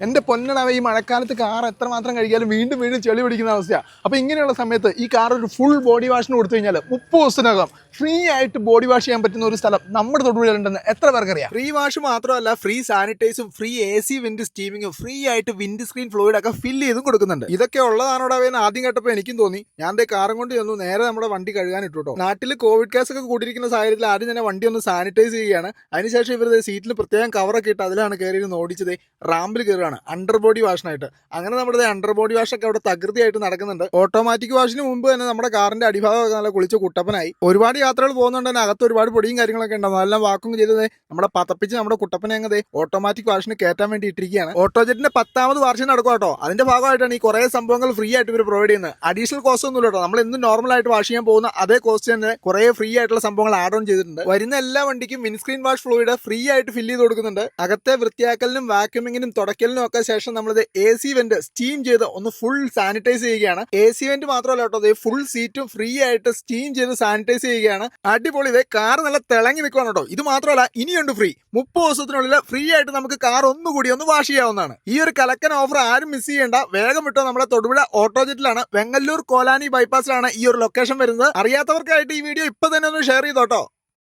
എന്റെ പൊന്നടവ ഈ മഴക്കാലത്ത് കാർ എത്രമാത്രം കഴിക്കാലും വീണ്ടും വീണ്ടും ചെളി പിടിക്കുന്ന അവസ്ഥയാണ് അപ്പോൾ ഇങ്ങനെയുള്ള സമയത്ത് ഈ കാർ ഒരു ഫുൾ ബോഡി വാഷിന് കൊടുത്തു കഴിഞ്ഞാൽ മുപ്പത് ദിവസത്തിനകം ഫ്രീ ആയിട്ട് ബോഡി വാഷ് ചെയ്യാൻ പറ്റുന്ന ഒരു സ്ഥലം നമ്മുടെ തൊടുപുഴയിലുണ്ടെന്ന് എത്ര പേർക്ക് അറിയാം ഫ്രീ വാഷ് മാത്രമല്ല ഫ്രീ സാനിറ്റൈസും ഫ്രീ എ സി വിൻഡ് സ്റ്റീമിങ്ങും ഫ്രീ ആയിട്ട് വിൻഡ് സ്ക്രീൻ ഫ്ലൂയിഡ് ഒക്കെ ഫില്ല് ചെയ്തും കൊടുക്കുന്നുണ്ട്. ഇതൊക്കെ ഉള്ളതാണോടാവേന്ന് ആദ്യം കേട്ടപ്പോൾ എനിക്കും തോന്നി. ഞാൻ ദേ കാറും കൊണ്ട് ചെന്നു. നേരെ നമ്മുടെ വണ്ടി കഴുകാൻ ഇട്ടുകൊട്ടോ നാട്ടിൽ കോവിഡ് കേസ് ഒക്കെ കൂട്ടിയിരിക്കുന്ന സാഹചര്യത്തിൽ ആദ്യം തന്നെ വണ്ടി ഒന്ന് സാനിറ്റൈസ് ചെയ്യുകയാണ്. അതിനുശേഷം ഇവർ സീറ്റിൽ പ്രത്യേകം കവറൊക്കെ ഇട്ട് അതിലാണ് കയറി ഇരുന്ന് ഓടിച്ചത് റാമ്പിൽ കയറുകയാണ് അണ്ടർ ബോഡി വാഷിനായിട്ട് അങ്ങനെ നമ്മുടെ അണ്ടർ ബോഡി വാഷ് ഒക്കെ അവിടെ തകൃതിയായിട്ട് നടക്കുന്നുണ്ട്. ഓട്ടോമാറ്റിക് വാഷിന് മുമ്പ് തന്നെ നമ്മുടെ കാറിന്റെ അടിഭാഗമൊക്കെ നല്ല കുളിച്ച് കുട്ടപ്പനായി. ഒരുപാട് യാത്രകൾ പോകുന്നുണ്ട്. തന്നെ അകത്ത് ഒരുപാട് പൊടിയും കാര്യങ്ങളൊക്കെ ഉണ്ടാവും അതെല്ലാം വാക്കും ചെയ്തത് നമ്മുടെ പതപ്പിച്ച് നമ്മുടെ കുട്ടപ്പനെ അങ്ങ് ഓട്ടോമാറ്റിക് വാഷിന് കയറ്റാൻ വേണ്ടി ഇട്ടിരിക്കുകയാണ്. ഓട്ടോജെറ്റിന്റെ പത്താമത് വാർഷികം നടക്കും കേട്ടോ. അതിന്റെ ഭാഗമായിട്ടാണ് ഈ കുറേ സംഭവങ്ങൾ ഫ്രീ ആയിട്ട് ഇവർ പ്രൊവൈഡ് ചെയ്യുന്നത്. അഡീഷണൽ കോസ്റ്റ് ഒന്നും കേട്ടോ. നമ്മൾ എന്നും നോർമൽ ആയിട്ട് വാഷ് ചെയ്യാൻ പോകുന്ന അതേ കോസ്റ്റ് തന്നെ കുറേ ഫ്രീ ആയിട്ടുള്ള സംഭവങ്ങൾ ആഡ് ഓൺ ചെയ്തിട്ടുണ്ട്. വരുന്ന എല്ലാ വണ്ടിക്കും വിൻസ്ക്രീൻ വാഷ് ഫ്ലൂയിഡ് ഫ്രീ ആയിട്ട് ഫില്ല് ചെയ്ത് കൊടുക്കുന്നുണ്ട്. അകത്തെ വൃത്തിയാക്കലിനും വാക്യൂമിങ്ങിനും തുടക്കലിനും ഒക്കെ ശേഷം നമ്മളിത് എ സി വെന്റ് സ്റ്റീം ചെയ്ത് ഒന്ന് ഫുൾ സാനിറ്റൈസ് ചെയ്യുകയാണ്. എ സി വെന്റ് മാത്രമല്ല കേട്ടോ. ഫുൾ സീറ്റും ഫ്രീ ആയിട്ട് സ്റ്റീം ചെയ്ത് സാനിറ്റൈസ് ചെയ്യുകയാണ്. അടിപൊളി. ഇതേ കാർ നല്ല തിളങ്ങി നിൽക്കുകയാണ് കേട്ടോ. ഇത് മാത്രമല്ല ഇനിയുണ്ട് ഫ്രീ മുപ്പത് ദിവസത്തിനുള്ളിൽ ഫ്രീ ആയിട്ട് നമുക്ക് കാർ ഒന്നുകൂടി ഒന്ന് വാഷ് ചെയ്യാവുന്നതാണ്. ഈ ഒരു കലക്കൻ ഓഫർ ആരും മിസ് ചെയ്യേണ്ട. വേഗം വിട്ടോ നമ്മളെ തൊടുപുഴ ഓട്ടോജെറ്റിലാണ് വെങ്ങല്ലൂർ കോലാനി ബൈപ്പാസിലാണ് ഈ ഒരു ലൊക്കേഷൻ വരുന്നത്. അറിയാത്തവർക്കായിട്ട് ഈ വീഡിയോ ഇപ്പൊ തന്നെ ഒന്ന് ഷെയർ ചെയ്തോട്ടോ